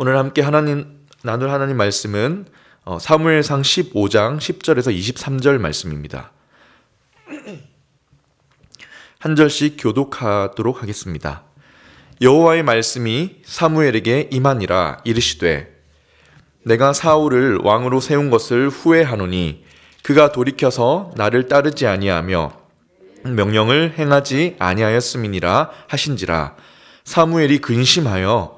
오늘 함께 하나님 나눌 하나님 말씀은 어, 사무엘상 15장 10절에서 23절 말씀입니다. 한 절씩 교독하도록 하겠습니다. 여호와의 말씀이 사무엘에게 임하니라 이르시되 내가 사울을 왕으로 세운 것을 후회하노니 그가 돌이켜서 나를 따르지 아니하며 명령을 행하지 아니하였음이니라 하신지라 사무엘이 근심하여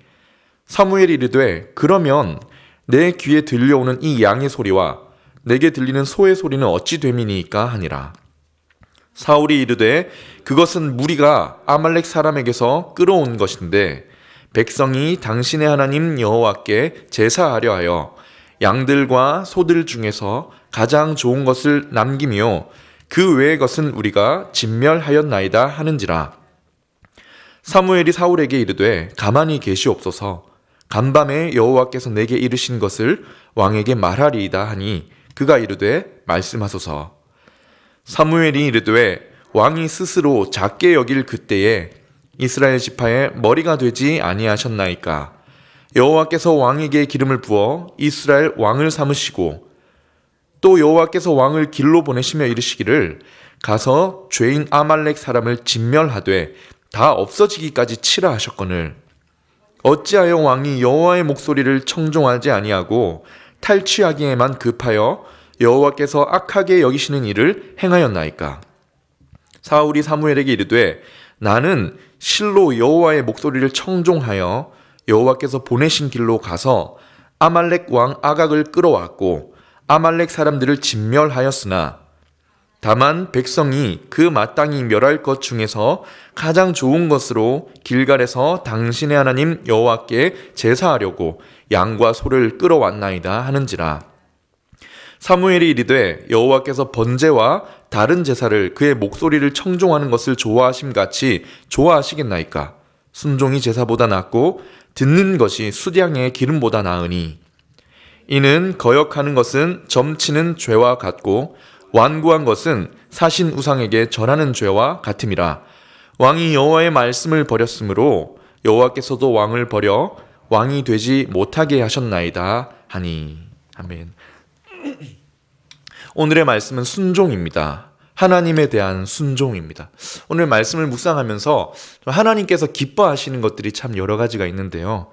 사무엘이 이르되 그러면 내 귀에 들려오는 이 양의 소리와 내게 들리는 소의 소리는 어찌 됨이니까 하니라. 사울이 이르되 그것은 무리가 아말렉 사람에게서 끌어온 것인데 백성이 당신의 하나님 여호와께 제사하려 하여 양들과 소들 중에서 가장 좋은 것을 남기며 그 외의 것은 우리가 진멸하였나이다 하는지라. 사무엘이 사울에게 이르되 가만히 계시옵소서 간밤에 여호와께서 내게 이르신 것을 왕에게 말하리이다 하니 그가 이르되 말씀하소서. 사무엘이 이르되 왕이 스스로 작게 여길 그때에 이스라엘 지파의 머리가 되지 아니하셨나이까? 여호와께서 왕에게 기름을 부어 이스라엘 왕을 삼으시고 또 여호와께서 왕을 길로 보내시며 이르시기를 가서 죄인 아말렉 사람을 진멸하되 다 없어지기까지 치라 하셨거늘 어찌하여 왕이 여호와의 목소리를 청종하지 아니하고 탈취하기에만 급하여 여호와께서 악하게 여기시는 일을 행하였나이까? 사울이 사무엘에게 이르되 나는 실로 여호와의 목소리를 청종하여 여호와께서 보내신 길로 가서 아말렉 왕 아각을 끌어왔고 아말렉 사람들을 진멸하였으나 다만 백성이 그 마땅히 멸할 것 중에서 가장 좋은 것으로 길갈에서 당신의 하나님 여호와께 제사하려고 양과 소를 끌어왔나이다 하는지라. 사무엘이 이르되 여호와께서 번제와 다른 제사를 그의 목소리를 청종하는 것을 좋아하심 같이 좋아하시겠나이까? 순종이 제사보다 낫고 듣는 것이 수량의 기름보다 나으니. 이는 거역하는 것은 점치는 죄와 같고 완고한 것은 사신 우상에게 절하는 죄와 같음이라 왕이 여호와의 말씀을 버렸으므로 여호와께서도 왕을 버려 왕이 되지 못하게 하셨나이다 하니 아멘. 오늘의 말씀은 순종입니다. 하나님에 대한 순종입니다. 오늘 말씀을 묵상하면서 하나님께서 기뻐하시는 것들이 참 여러 가지가 있는데요.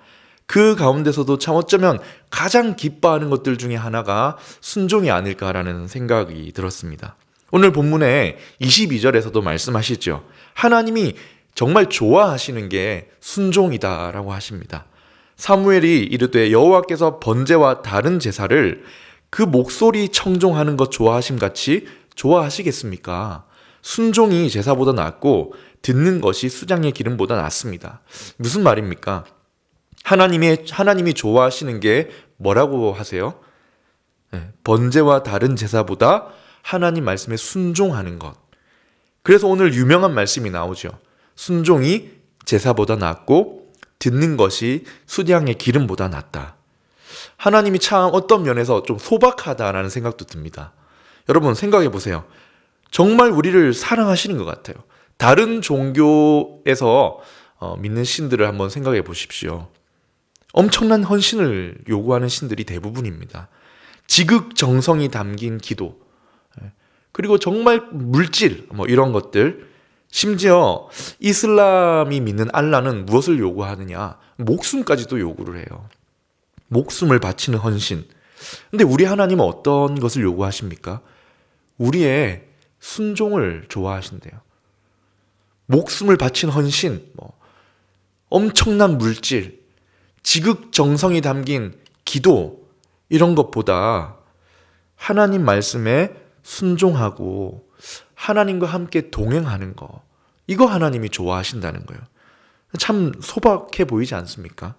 그 가운데서도 참 어쩌면 가장 기뻐하는 것들 중에 하나가 순종이 아닐까라는 생각이 들었습니다. 오늘 본문에 22절에서도 말씀하시죠. 하나님이 정말 좋아하시는 게 순종이다라고 하십니다. 사무엘이 이르되 여호와께서 번제와 다른 제사를 그 목소리 청종하는 것 좋아하심 같이 좋아하시겠습니까? 순종이 제사보다 낫고 듣는 것이 수장의 기름보다 낫습니다. 무슨 말입니까? 하나님의 하나님이 좋아하시는 게 뭐라고 하세요? 네, 번제와 다른 제사보다 하나님 말씀에 순종하는 것. 그래서 오늘 유명한 말씀이 나오죠. 순종이 제사보다 낫고 듣는 것이 수량의 기름보다 낫다. 하나님이 참 어떤 면에서 좀 소박하다라는 생각도 듭니다. 여러분 생각해 보세요. 정말 우리를 사랑하시는 것 같아요. 다른 종교에서 어, 믿는 신들을 한번 생각해 보십시오. 엄청난 헌신을 요구하는 신들이 대부분입니다. 지극 정성이 담긴 기도, 예. 그리고 정말 물질, 뭐 이런 것들, 심지어 이슬람이 믿는 알라는 무엇을 요구하느냐? 목숨까지도 요구를 해요. 목숨을 바치는 헌신. 근데 우리 하나님은 어떤 것을 요구하십니까? 우리의 순종을 좋아하신대요. 목숨을 바친 헌신, 뭐, 엄청난 물질, 지극정성이 담긴 기도, 이런 것보다 하나님 말씀에 순종하고 하나님과 함께 동행하는 거, 이거 하나님이 좋아하신다는 거예요. 참 소박해 보이지 않습니까?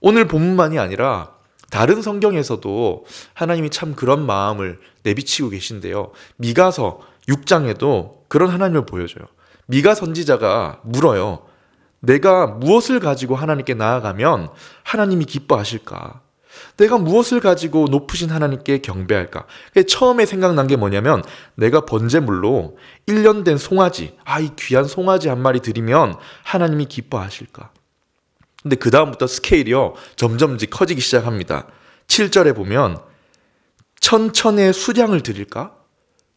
오늘 본문만이 아니라 다른 성경에서도 하나님이 참 그런 마음을 내비치고 계신데요. 미가서 6장에도 그런 하나님을 보여줘요. 미가 선지자가 물어요. 내가 무엇을 가지고 하나님께 나아가면 하나님이 기뻐하실까? 내가 무엇을 가지고 높으신 하나님께 경배할까? 처음에 생각난 게 뭐냐면 내가 번제물로 1년 된 송아지, 아, 이 귀한 송아지 한 마리 드리면 하나님이 기뻐하실까? 근데 그 다음부터 스케일이요 점점 이제 커지기 시작합니다. 7절에 보면 천천의 수량을 드릴까?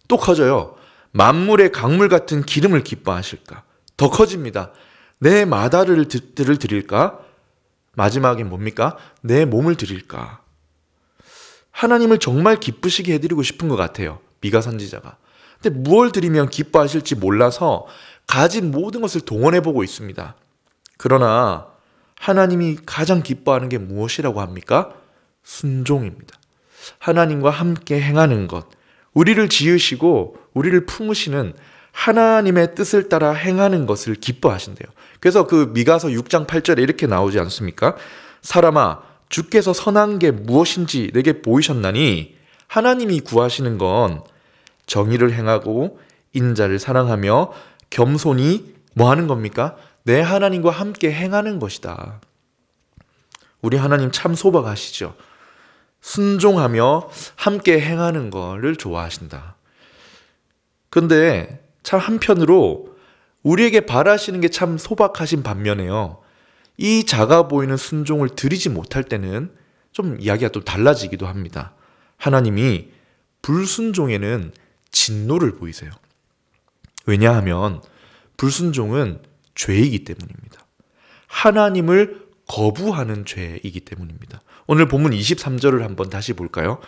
또 커져요. 만물의 강물 같은 기름을 기뻐하실까? 더 커집니다. 내 마다를 들을 드릴까? 마지막에 뭡니까? 내 몸을 드릴까? 하나님을 정말 기쁘시게 해드리고 싶은 것 같아요. 미가 선지자가. 근데 무엇을 드리면 기뻐하실지 몰라서 가진 모든 것을 동원해 보고 있습니다. 그러나 하나님이 가장 기뻐하는 게 무엇이라고 합니까? 순종입니다. 하나님과 함께 행하는 것. 우리를 지으시고 우리를 품으시는 하나님의 뜻을 따라 행하는 것을 기뻐하신대요. 그래서 그 미가서 6장 8절에 이렇게 나오지 않습니까? 사람아, 주께서 선한 게 무엇인지 내게 보이셨나니 하나님이 구하시는 건 정의를 행하고 인자를 사랑하며 겸손히 뭐 하는 겁니까? 내 하나님과 함께 행하는 것이다. 우리 하나님 참 소박하시죠. 순종하며 함께 행하는 거를 좋아하신다. 근데 참 한편으로 우리에게 바라시는 게 참 소박하신 반면에요. 이 작아 보이는 순종을 드리지 못할 때는 좀 이야기가 또 달라지기도 합니다. 하나님이 불순종에는 진노를 보이세요. 왜냐하면 불순종은 죄이기 때문입니다. 하나님을 거부하는 죄이기 때문입니다. 오늘 본문 23절을 한번 다시 볼까요?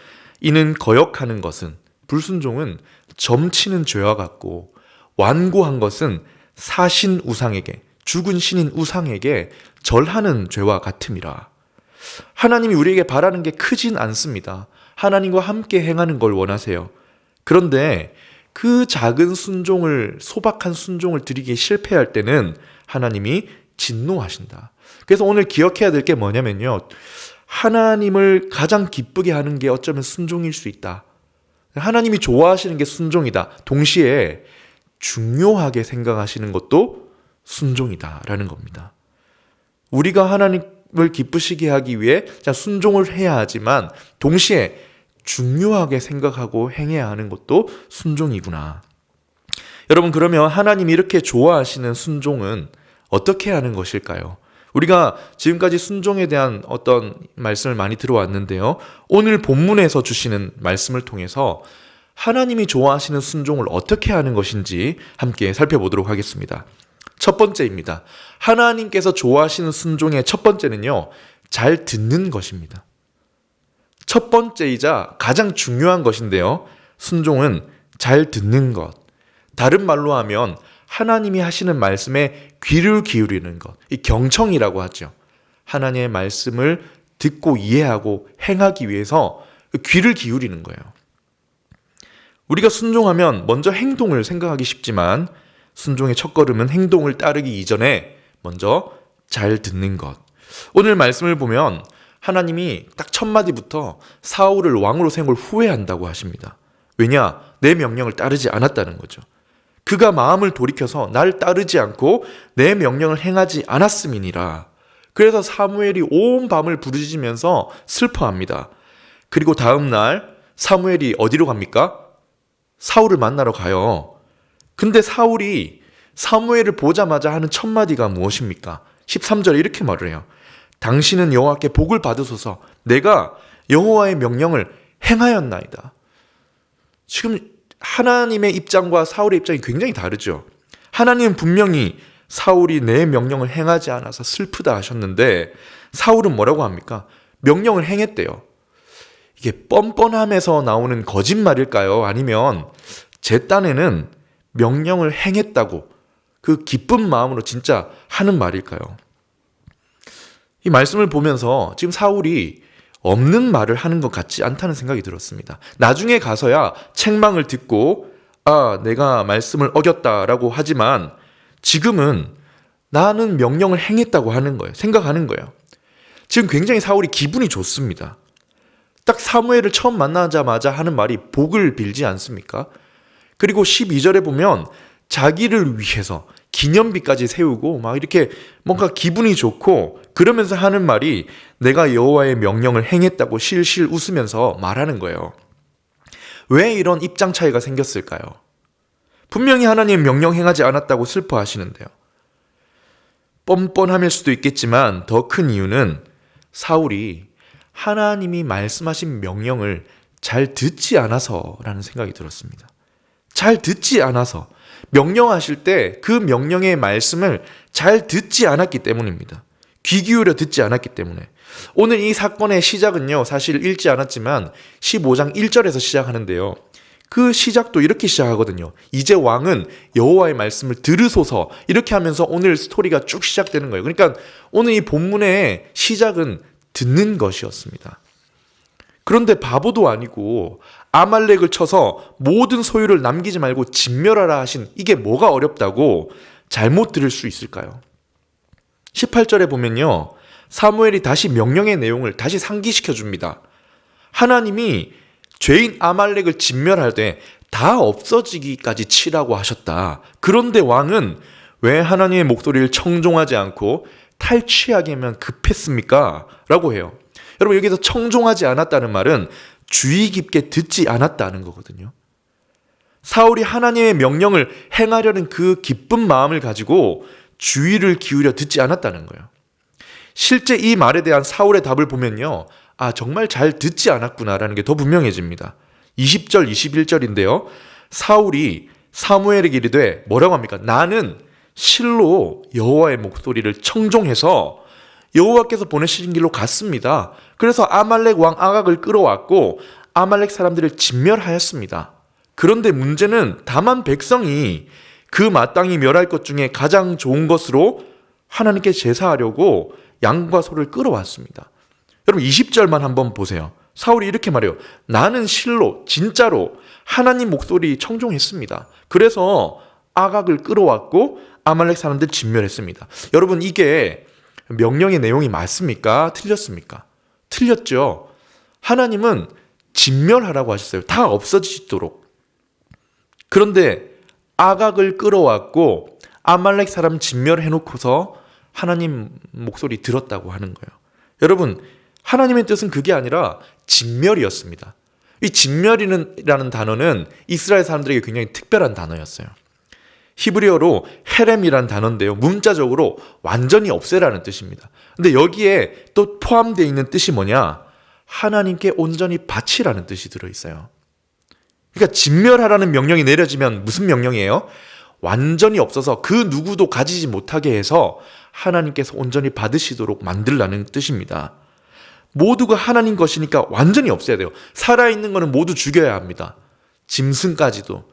이는 거역하는 것은 불순종은 점치는 죄와 같고 완고한 것은 사신 우상에게 죽은 신인 우상에게 절하는 죄와 같음이라. 하나님이 우리에게 바라는 게 크진 않습니다. 하나님과 함께 행하는 걸 원하세요. 그런데 그 작은 순종을 소박한 순종을 드리기에 실패할 때는 하나님이 진노하신다. 그래서 오늘 기억해야 될 게 뭐냐면요. 하나님을 가장 기쁘게 하는 게 어쩌면 순종일 수 있다. 하나님이 좋아하시는 게 순종이다. 동시에 중요하게 생각하시는 것도 순종이다라는 겁니다. 우리가 하나님을 기쁘시게 하기 위해 순종을 해야 하지만 동시에 중요하게 생각하고 행해야 하는 것도 순종이구나. 여러분 그러면 하나님이 이렇게 좋아하시는 순종은 어떻게 하는 것일까요? 우리가 지금까지 순종에 대한 어떤 말씀을 많이 들어왔는데요. 오늘 본문에서 주시는 말씀을 통해서 하나님이 좋아하시는 순종을 어떻게 하는 것인지 함께 살펴보도록 하겠습니다. 첫 번째입니다. 하나님께서 좋아하시는 순종의 첫 번째는요, 잘 듣는 것입니다. 첫 번째이자 가장 중요한 것인데요. 순종은 잘 듣는 것. 다른 말로 하면 하나님이 하시는 말씀에 귀를 기울이는 것. 이 경청이라고 하죠. 하나님의 말씀을 듣고 이해하고 행하기 위해서 귀를 기울이는 거예요. 우리가 순종하면 먼저 행동을 생각하기 쉽지만 순종의 첫걸음은 행동을 따르기 이전에 먼저 잘 듣는 것. 오늘 말씀을 보면 하나님이 딱 첫 마디부터 사울을 왕으로 세운 걸 후회한다고 하십니다. 왜냐? 내 명령을 따르지 않았다는 거죠. 그가 마음을 돌이켜서 날 따르지 않고 내 명령을 행하지 않았음이니라. 그래서 사무엘이 온 밤을 부르짖으면서 슬퍼합니다. 그리고 다음 날 사무엘이 어디로 갑니까? 사울을 만나러 가요. 근데 사울이 사무엘을 보자마자 하는 첫 마디가 무엇입니까? 13절에 이렇게 말을 해요. 당신은 여호와께 복을 받으소서. 내가 여호와의 명령을 행하였나이다. 지금 하나님의 입장과 사울의 입장이 굉장히 다르죠. 하나님은 분명히 사울이 내 명령을 행하지 않아서 슬프다 하셨는데 사울은 뭐라고 합니까? 명령을 행했대요. 이게 뻔뻔함에서 나오는 거짓말일까요? 아니면 제 딴에는 명령을 행했다고 그 기쁜 마음으로 진짜 하는 말일까요? 이 말씀을 보면서 지금 사울이 없는 말을 하는 것 같지 않다는 생각이 들었습니다. 나중에 가서야 책망을 듣고 아, 내가 말씀을 어겼다라고 하지만 지금은 나는 명령을 행했다고 하는 거예요. 생각하는 거예요. 지금 굉장히 사울이 기분이 좋습니다. 딱 사무엘을 처음 만나자마자 하는 말이 복을 빌지 않습니까? 그리고 12절에 보면 자기를 위해서 기념비까지 세우고 막 이렇게 뭔가 기분이 좋고 그러면서 하는 말이 내가 여호와의 명령을 행했다고 실실 웃으면서 말하는 거예요. 왜 이런 입장 차이가 생겼을까요? 분명히 하나님 명령 행하지 않았다고 슬퍼하시는데요. 뻔뻔함일 수도 있겠지만 더 큰 이유는 사울이 하나님이 말씀하신 명령을 잘 듣지 않아서라는 생각이 들었습니다. 잘 듣지 않아서 명령하실 때 그 명령의 말씀을 잘 듣지 않았기 때문입니다. 귀 기울여 듣지 않았기 때문에. 오늘 이 사건의 시작은요, 사실 읽지 않았지만 15장 1절에서 시작하는데요. 그 시작도 이렇게 시작하거든요. 이제 왕은 여호와의 말씀을 들으소서 이렇게 하면서 오늘 스토리가 쭉 시작되는 거예요. 그러니까 오늘 이 본문의 시작은 듣는 것이었습니다. 그런데 바보도 아니고 아말렉을 쳐서 모든 소유를 남기지 말고 진멸하라 하신 이게 뭐가 어렵다고 잘못 들을 수 있을까요? 18절에 보면요. 사무엘이 다시 명령의 내용을 다시 상기시켜 줍니다. 하나님이 죄인 아말렉을 진멸할 때 다 없어지기까지 치라고 하셨다. 그런데 왕은 왜 하나님의 목소리를 청종하지 않고 탈취하기만 급했습니까? 라고 해요. 여러분 여기서 청종하지 않았다는 말은 주의 깊게 듣지 않았다는 거거든요. 사울이 하나님의 명령을 행하려는 그 기쁜 마음을 가지고 주의를 기울여 듣지 않았다는 거예요. 실제 이 말에 대한 사울의 답을 보면요. 아, 정말 잘 듣지 않았구나라는 게 더 분명해집니다. 20절, 21절인데요. 사울이 사무엘에게 이르되 뭐라고 합니까? 나는 실로 여호와의 목소리를 청종해서 여호와께서 보내신 길로 갔습니다. 그래서 아말렉 왕 아각을 끌어왔고 아말렉 사람들을 진멸하였습니다. 그런데 문제는 다만 백성이 그 마땅히 멸할 것 중에 가장 좋은 것으로 하나님께 제사하려고 양과 소를 끌어왔습니다. 여러분 20절만 한번 보세요. 사울이 이렇게 말해요. 나는 실로 진짜로 하나님 목소리 청종했습니다. 그래서 아각을 끌어왔고 아말렉 사람들 진멸했습니다. 여러분 이게 명령의 내용이 맞습니까? 틀렸습니까? 틀렸죠. 하나님은 진멸하라고 하셨어요. 다 없어지도록. 그런데 아각을 끌어왔고 아말렉 사람 진멸해 놓고서 하나님 목소리 들었다고 하는 거예요. 여러분, 하나님의 뜻은 그게 아니라 진멸이었습니다. 이 진멸이라는 단어는 이스라엘 사람들에게 굉장히 특별한 단어였어요. 히브리어로 헤렘이라는 단어인데요. 문자적으로 완전히 없애라는 뜻입니다. 근데 여기에 또 포함되어 있는 뜻이 뭐냐? 하나님께 온전히 바치라는 뜻이 들어 있어요. 그러니까 진멸하라는 명령이 내려지면 무슨 명령이에요? 완전히 없어서 그 누구도 가지지 못하게 해서 하나님께서 온전히 받으시도록 만들라는 뜻입니다. 모두가 하나님 것이니까 완전히 없애야 돼요. 살아있는 거는 모두 죽여야 합니다. 짐승까지도.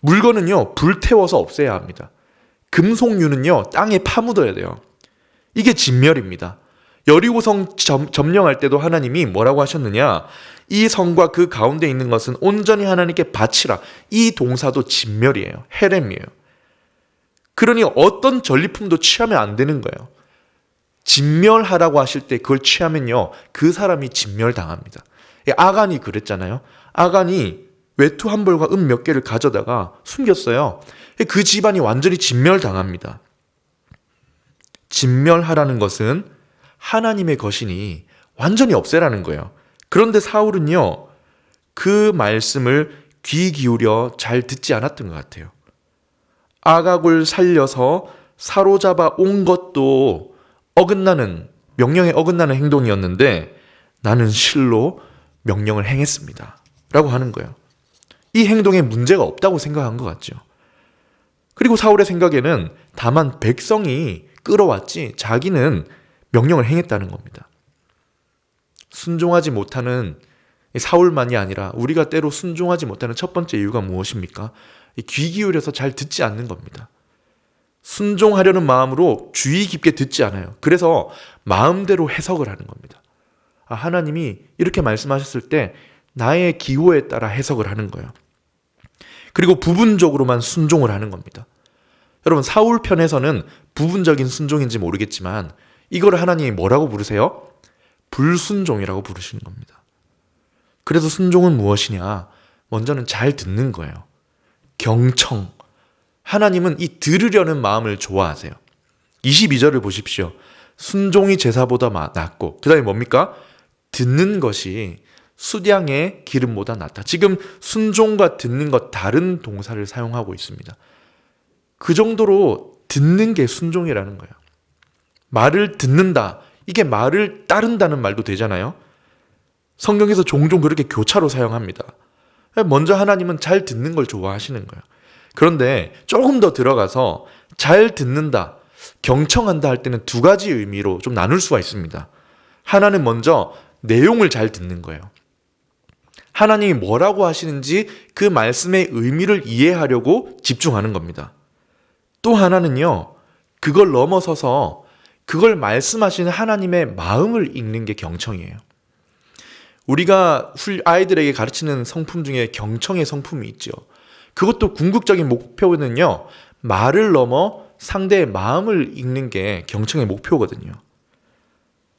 물건은요, 불태워서 없애야 합니다. 금속류는요, 땅에 파묻어야 돼요. 이게 진멸입니다. 여리고성 점령할 때도 하나님이 뭐라고 하셨느냐? 이 성과 그 가운데 있는 것은 온전히 하나님께 바치라. 이 동사도 진멸이에요. 헤렘이에요. 그러니 어떤 전리품도 취하면 안 되는 거예요. 진멸하라고 하실 때 그걸 취하면요. 그 사람이 진멸당합니다. 아간이 그랬잖아요. 아간이 외투 한 벌과 은 몇 개를 가져다가 숨겼어요. 그 집안이 완전히 진멸당합니다. 진멸하라는 것은 하나님의 것이니 완전히 없애라는 거예요. 그런데 사울은요, 그 말씀을 귀 기울여 잘 듣지 않았던 것 같아요. 아각을 살려서 사로잡아 온 것도 어긋나는, 명령에 어긋나는 행동이었는데 나는 실로 명령을 행했습니다. 라고 하는 거예요. 이 행동에 문제가 없다고 생각한 것 같죠. 그리고 사울의 생각에는 다만 백성이 끌어왔지 자기는 명령을 행했다는 겁니다. 순종하지 못하는 사울만이 아니라 우리가 때로 순종하지 못하는 첫 번째 이유가 무엇입니까? 귀 기울여서 잘 듣지 않는 겁니다. 순종하려는 마음으로 주의 깊게 듣지 않아요. 그래서 마음대로 해석을 하는 겁니다. 아, 하나님이 이렇게 말씀하셨을 때 나의 기호에 따라 해석을 하는 거예요. 그리고 부분적으로만 순종을 하는 겁니다. 여러분, 사울 편에서는 부분적인 순종인지 모르겠지만 이거를 하나님이 뭐라고 부르세요? 불순종이라고 부르시는 겁니다. 그래서 순종은 무엇이냐? 먼저는 잘 듣는 거예요. 경청. 하나님은 이 들으려는 마음을 좋아하세요. 22절을 보십시오. 순종이 제사보다 마- 낫고, 그 다음에 뭡니까? 듣는 것이 수량의 기름보다 낫다. 지금 순종과 듣는 것 다른 동사를 사용하고 있습니다. 그 정도로 듣는 게 순종이라는 거예요. 말을 듣는다. 이게 말을 따른다는 말도 되잖아요. 성경에서 종종 그렇게 교차로 사용합니다. 먼저 하나님은 잘 듣는 걸 좋아하시는 거예요. 그런데 조금 더 들어가서 잘 듣는다, 경청한다 할 때는 두 가지 의미로 좀 나눌 수가 있습니다. 하나는 먼저 내용을 잘 듣는 거예요. 하나님이 뭐라고 하시는지 그 말씀의 의미를 이해하려고 집중하는 겁니다. 또 하나는요, 그걸 넘어서서 그걸 말씀하시는 하나님의 마음을 읽는 게 경청이에요. 우리가 훌- 아이들에게 가르치는 성품 중에 경청의 성품이 있죠. 그것도 궁극적인 목표는요, 말을 넘어 상대의 마음을 읽는 게 경청의 목표거든요.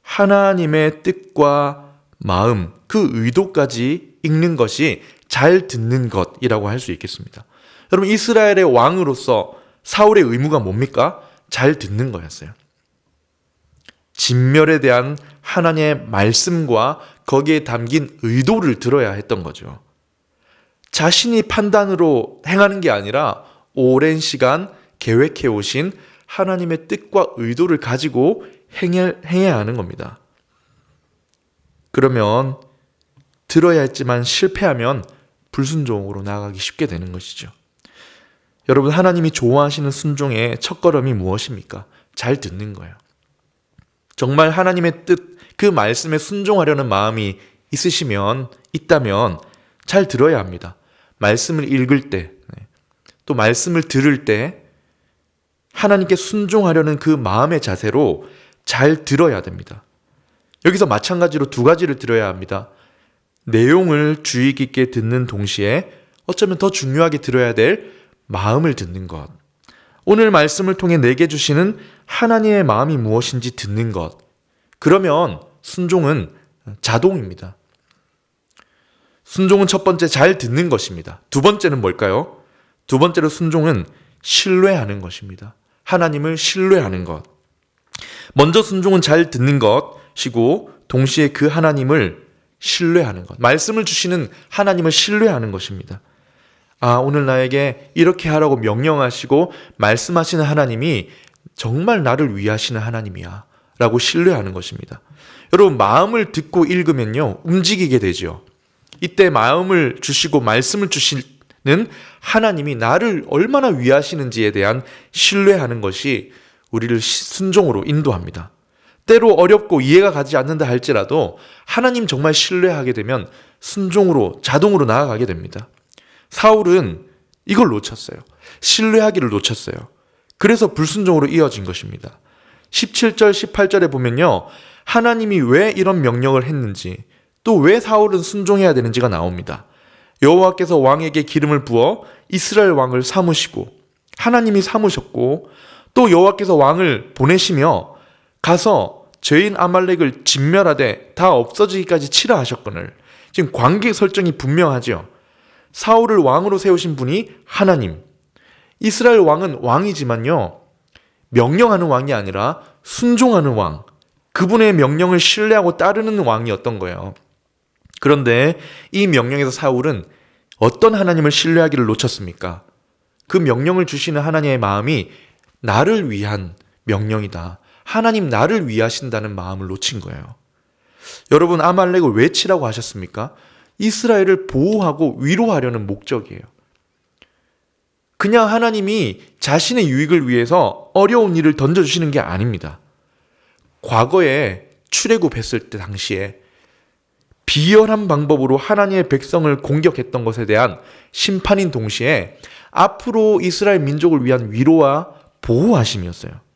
하나님의 뜻과 마음, 그 의도까지 읽는 것이 잘 듣는 것이라고 할 수 있겠습니다. 여러분, 이스라엘의 왕으로서 사울의 의무가 뭡니까? 잘 듣는 거였어요. 진멸에 대한 하나님의 말씀과 거기에 담긴 의도를 들어야 했던 거죠. 자신이 판단으로 행하는 게 아니라 오랜 시간 계획해 오신 하나님의 뜻과 의도를 가지고 행해, 행해야 하는 겁니다. 그러면 들어야 했지만 실패하면 불순종으로 나아가기 쉽게 되는 것이죠. 여러분, 하나님이 좋아하시는 순종의 첫걸음이 무엇입니까? 잘 듣는 거예요. 정말 하나님의 뜻, 그 말씀에 순종하려는 마음이 있으시면, 있다면 잘 들어야 합니다. 말씀을 읽을 때, 네. 또 말씀을 들을 때, 하나님께 순종하려는 그 마음의 자세로 잘 들어야 됩니다. 여기서 마찬가지로 두 가지를 들어야 합니다. 내용을 주의 깊게 듣는 동시에 어쩌면 더 중요하게 들어야 될 마음을 듣는 것. 오늘 말씀을 통해 내게 주시는 하나님의 마음이 무엇인지 듣는 것. 그러면 순종은 자동입니다. 순종은 첫 번째 잘 듣는 것입니다. 두 번째는 뭘까요? 두 번째로 순종은 신뢰하는 것입니다. 하나님을 신뢰하는 것. 먼저 순종은 잘 듣는 것이고 동시에 그 하나님을 신뢰하는 것. 말씀을 주시는 하나님을 신뢰하는 것입니다. 아, 오늘 나에게 이렇게 하라고 명령하시고 말씀하시는 하나님이 정말 나를 위하시는 하나님이야. 라고 신뢰하는 것입니다. 여러분, 마음을 듣고 읽으면요, 움직이게 되죠. 이때 마음을 주시고 말씀을 주시는 하나님이 나를 얼마나 위하시는지에 대한 신뢰하는 것이 우리를 순종으로 인도합니다. 때로 어렵고 이해가 가지 않는다 할지라도 하나님 정말 신뢰하게 되면 순종으로 자동으로 나아가게 됩니다. 사울은 이걸 놓쳤어요. 신뢰하기를 놓쳤어요. 그래서 불순종으로 이어진 것입니다. 17절, 18절에 보면요. 하나님이 왜 이런 명령을 했는지, 또 왜 사울은 순종해야 되는지가 나옵니다. 여호와께서 왕에게 기름을 부어 이스라엘 왕을 삼으시고, 하나님이 삼으셨고, 또 여호와께서 왕을 보내시며, 가서 죄인 아말렉을 진멸하되 다 없어지기까지 치라 하셨거늘. 지금 관계 설정이 분명하죠. 사울을 왕으로 세우신 분이 하나님. 이스라엘 왕은 왕이지만요. 명령하는 왕이 아니라 순종하는 왕. 그분의 명령을 신뢰하고 따르는 왕이었던 거예요. 그런데 이 명령에서 사울은 어떤 하나님을 신뢰하기를 놓쳤습니까? 그 명령을 주시는 하나님의 마음이 나를 위한 명령이다. 하나님 나를 위하신다는 마음을 놓친 거예요. 여러분 아말렉을 왜 치라고 하셨습니까? 이스라엘을 보호하고 위로하려는 목적이에요. 그냥 하나님이 자신의 유익을 위해서 어려운 일을 던져주시는 게 아닙니다. 과거에 출애굽했을 때 당시에 비열한 방법으로 하나님의 백성을 공격했던 것에 대한 심판인 동시에 앞으로 이스라엘 민족을 위한 위로와 보호하심이었어요.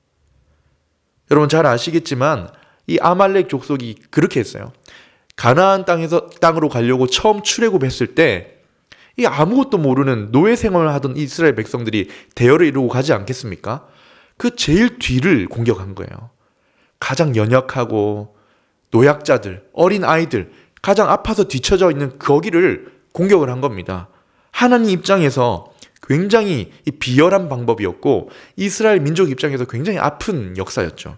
여러분 잘 아시겠지만 이 아말렉 족속이 그렇게 했어요. 가나안 땅에서 땅으로 가려고 처음 출애굽했을 때 이 아무것도 모르는 노예 생활을 하던 이스라엘 백성들이 대열을 이루고 가지 않겠습니까? 그 제일 뒤를 공격한 거예요. 가장 연약하고 노약자들, 어린 아이들 가장 아파서 뒤처져 있는 거기를 공격을 한 겁니다. 하나님 입장에서 굉장히 이 비열한 방법이었고 이스라엘 민족 입장에서 굉장히 아픈 역사였죠.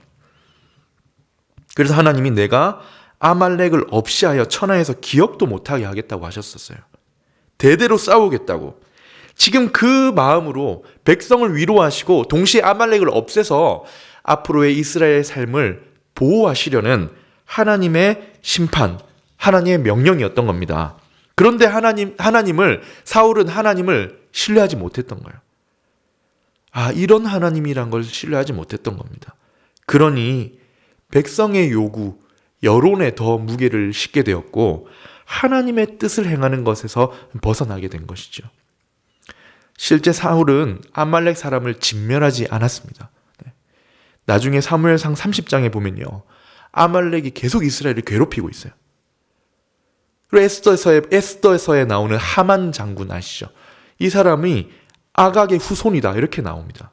그래서 하나님이 내가 아말렉을 없이 하여 천하에서 기억도 못하게 하겠다고 하셨었어요. 대대로 싸우겠다고. 지금 그 마음으로 백성을 위로하시고 동시에 아말렉을 없애서 앞으로의 이스라엘의 삶을 보호하시려는 하나님의 심판, 하나님의 명령이었던 겁니다. 그런데 하나님, 하나님을, 사울은 하나님을 신뢰하지 못했던 거예요. 아, 이런 하나님이란 걸 신뢰하지 못했던 겁니다. 그러니 백성의 요구, 여론에 더 무게를 싣게 되었고 하나님의 뜻을 행하는 것에서 벗어나게 된 것이죠. 실제 사울은 아말렉 사람을 진멸하지 않았습니다. 네. 나중에 사무엘상 30장에 보면요. 아말렉이 계속 이스라엘을 괴롭히고 있어요. 그리고 에스더에서에, 에스더에서에 나오는 하만 장군 아시죠? 이 사람이 아각의 후손이다. 이렇게 나옵니다.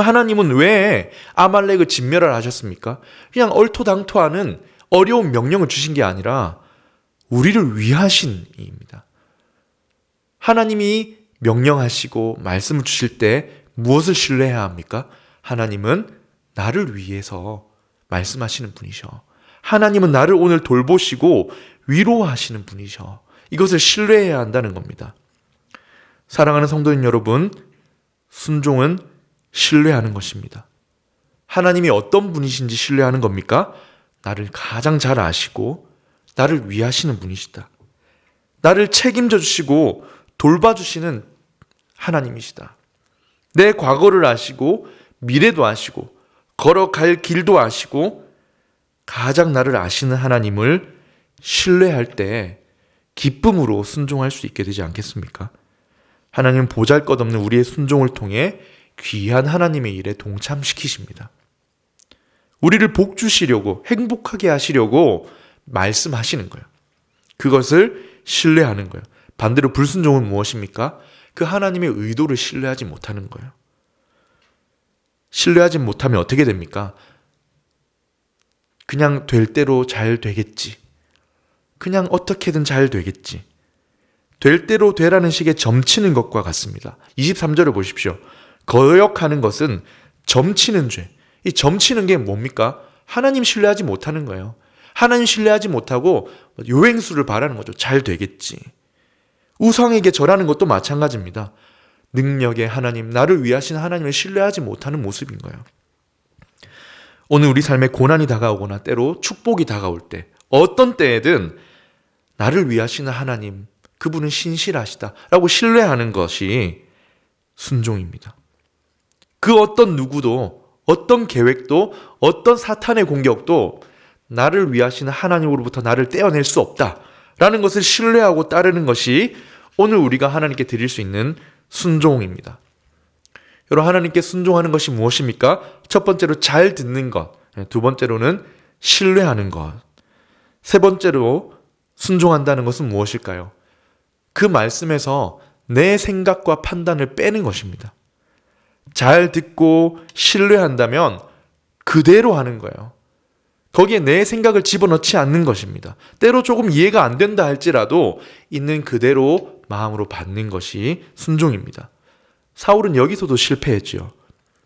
하나님은 왜 아말렉을 진멸을 하셨습니까? 그냥 얼토당토하는 어려운 명령을 주신 게 아니라 우리를 위하신 이입니다. 하나님이 명령하시고 말씀을 주실 때 무엇을 신뢰해야 합니까? 하나님은 나를 위해서 말씀하시는 분이셔. 하나님은 나를 오늘 돌보시고 위로하시는 분이셔. 이것을 신뢰해야 한다는 겁니다. 사랑하는 성도인 여러분, 순종은 신뢰하는 것입니다. 하나님이 어떤 분이신지 신뢰하는 겁니까? 나를 가장 잘 아시고 나를 위하시는 분이시다. 나를 책임져 주시고 돌봐주시는 하나님이시다. 내 과거를 아시고 미래도 아시고 걸어갈 길도 아시고 가장 나를 아시는 하나님을 신뢰할 때 기쁨으로 순종할 수 있게 되지 않겠습니까? 하나님 보잘 것 없는 우리의 순종을 통해 귀한 하나님의 일에 동참시키십니다. 우리를 복 주시려고 행복하게 하시려고 말씀하시는 거예요. 그것을 신뢰하는 거예요. 반대로 불순종은 무엇입니까? 그 하나님의 의도를 신뢰하지 못하는 거예요. 신뢰하지 못하면 어떻게 됩니까? 그냥 될 대로 잘 되겠지. 그냥 어떻게든 잘 되겠지. 될 대로 되라는 식의 점치는 것과 같습니다. 23절을 보십시오. 거역하는 것은 점치는 죄. 이 점치는 게 뭡니까? 하나님 신뢰하지 못하는 거예요. 하나님 신뢰하지 못하고 요행수를 바라는 거죠. 잘 되겠지. 우상에게 절하는 것도 마찬가지입니다. 능력의 하나님, 나를 위하신 하나님을 신뢰하지 못하는 모습인 거예요. 오늘 우리 삶에 고난이 다가오거나 때로 축복이 다가올 때, 어떤 때에든 나를 위하시는 하나님, 그분은 신실하시다. 라고 신뢰하는 것이 순종입니다. 그 어떤 누구도, 어떤 계획도, 어떤 사탄의 공격도 나를 위하시는 하나님으로부터 나를 떼어낼 수 없다. 라는 것을 신뢰하고 따르는 것이 오늘 우리가 하나님께 드릴 수 있는 순종입니다. 여러분, 하나님께 순종하는 것이 무엇입니까? 첫 번째로 잘 듣는 것. 두 번째로는 신뢰하는 것. 세 번째로 순종한다는 것은 무엇일까요? 그 말씀에서 내 생각과 판단을 빼는 것입니다. 잘 듣고 신뢰한다면 그대로 하는 거예요. 거기에 내 생각을 집어넣지 않는 것입니다. 때로 조금 이해가 안 된다 할지라도 있는 그대로 마음으로 받는 것이 순종입니다. 사울은 여기서도 실패했지요.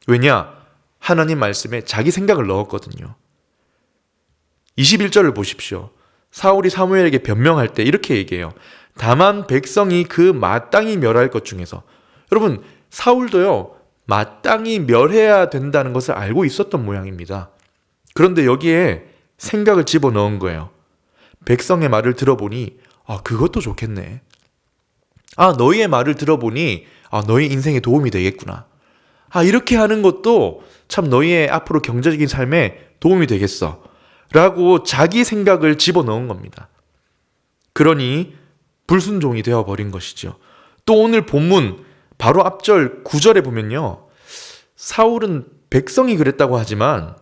왜냐? 하나님 말씀에 자기 생각을 넣었거든요. 21절을 보십시오. 사울이 사무엘에게 변명할 때 이렇게 얘기해요. 다만 백성이 그 마땅히 멸할 것 중에서 여러분 사울도요 마땅히 멸해야 된다는 것을 알고 있었던 모양입니다. 그런데 여기에 생각을 집어 넣은 거예요. 백성의 말을 들어보니, 아, 그것도 좋겠네. 아, 너희의 말을 들어보니, 아, 너희 인생에 도움이 되겠구나. 아, 이렇게 하는 것도 참 너희의 앞으로 경제적인 삶에 도움이 되겠어. 라고 자기 생각을 집어 넣은 겁니다. 그러니 불순종이 되어버린 것이죠. 또 오늘 본문 바로 앞절 9절에 보면요. 사울은 백성이 그랬다고 하지만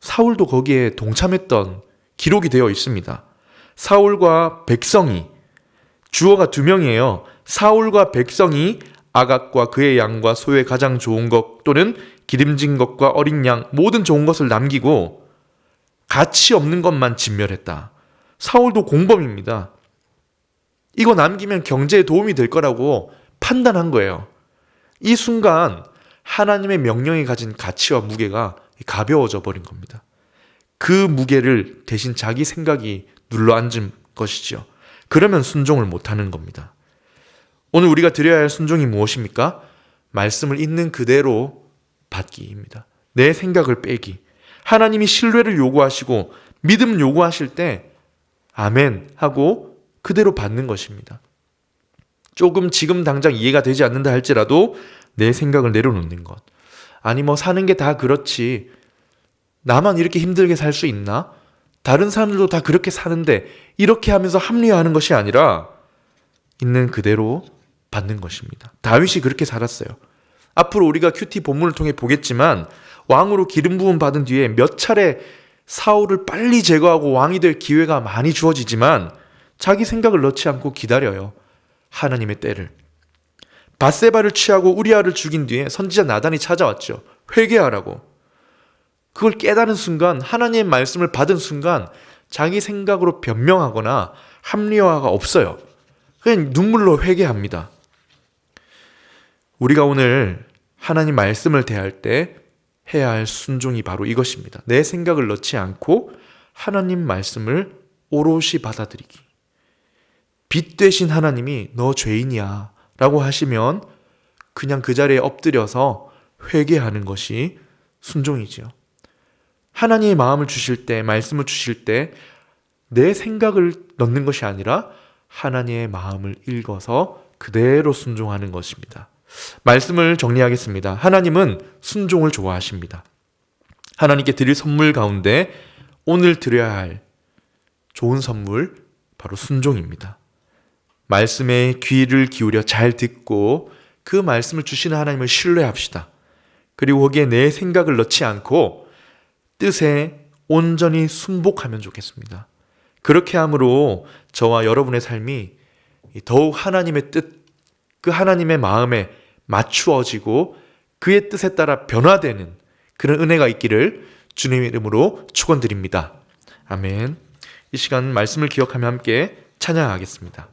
사울도 거기에 동참했던 기록이 되어 있습니다. 사울과 백성이 주어가 두 명이에요. 사울과 백성이 아각과 그의 양과 소의 가장 좋은 것 또는 기름진 것과 어린 양 모든 좋은 것을 남기고 가치 없는 것만 진멸했다. 사울도 공범입니다. 이거 남기면 경제에 도움이 될 거라고 판단한 거예요. 이 순간 하나님의 명령이 가진 가치와 무게가 가벼워져 버린 겁니다. 그 무게를 대신 자기 생각이 눌러 앉은 것이죠. 그러면 순종을 못하는 겁니다. 오늘 우리가 드려야 할 순종이 무엇입니까? 말씀을 있는 그대로 받기입니다. 내 생각을 빼기. 하나님이 신뢰를 요구하시고 믿음 요구하실 때 아멘 하고 그대로 받는 것입니다. 조금 지금 당장 이해가 되지 않는다 할지라도 내 생각을 내려놓는 것. 아니 뭐 사는 게 다 그렇지. 나만 이렇게 힘들게 살 수 있나? 다른 사람들도 다 그렇게 사는데 이렇게 하면서 합리화하는 것이 아니라 있는 그대로 받는 것입니다. 다윗이 그렇게 살았어요. 앞으로 우리가 큐티 본문을 통해 보겠지만 왕으로 기름 부음 받은 뒤에 몇 차례 사울을 빨리 제거하고 왕이 될 기회가 많이 주어지지만 자기 생각을 넣지 않고 기다려요. 하나님의 때를. 바세바를 취하고 우리아를 죽인 뒤에 선지자 나단이 찾아왔죠. 회개하라고. 그걸 깨달은 순간 하나님의 말씀을 받은 순간 자기 생각으로 변명하거나 합리화가 없어요. 그냥 눈물로 회개합니다. 우리가 오늘 하나님 말씀을 대할 때 해야 할 순종이 바로 이것입니다. 내 생각을 넣지 않고 하나님 말씀을 오롯이 받아들이기. 빛 되신 하나님이 너 죄인이야 라고 하시면 그냥 그 자리에 엎드려서 회개하는 것이 순종이지요. 하나님의 마음을 주실 때, 말씀을 주실 때 내 생각을 넣는 것이 아니라 하나님의 마음을 읽어서 그대로 순종하는 것입니다. 말씀을 정리하겠습니다. 하나님은 순종을 좋아하십니다. 하나님께 드릴 선물 가운데 오늘 드려야 할 좋은 선물 바로 순종입니다. 말씀에 귀를 기울여 잘 듣고 그 말씀을 주시는 하나님을 신뢰합시다. 그리고 거기에 내 생각을 넣지 않고 뜻에 온전히 순복하면 좋겠습니다. 그렇게 함으로 저와 여러분의 삶이 더욱 하나님의 뜻, 그 하나님의 마음에 맞추어지고 그의 뜻에 따라 변화되는 그런 은혜가 있기를 주님의 이름으로 축원드립니다. 아멘. 이 시간 말씀을 기억하며 함께 찬양하겠습니다.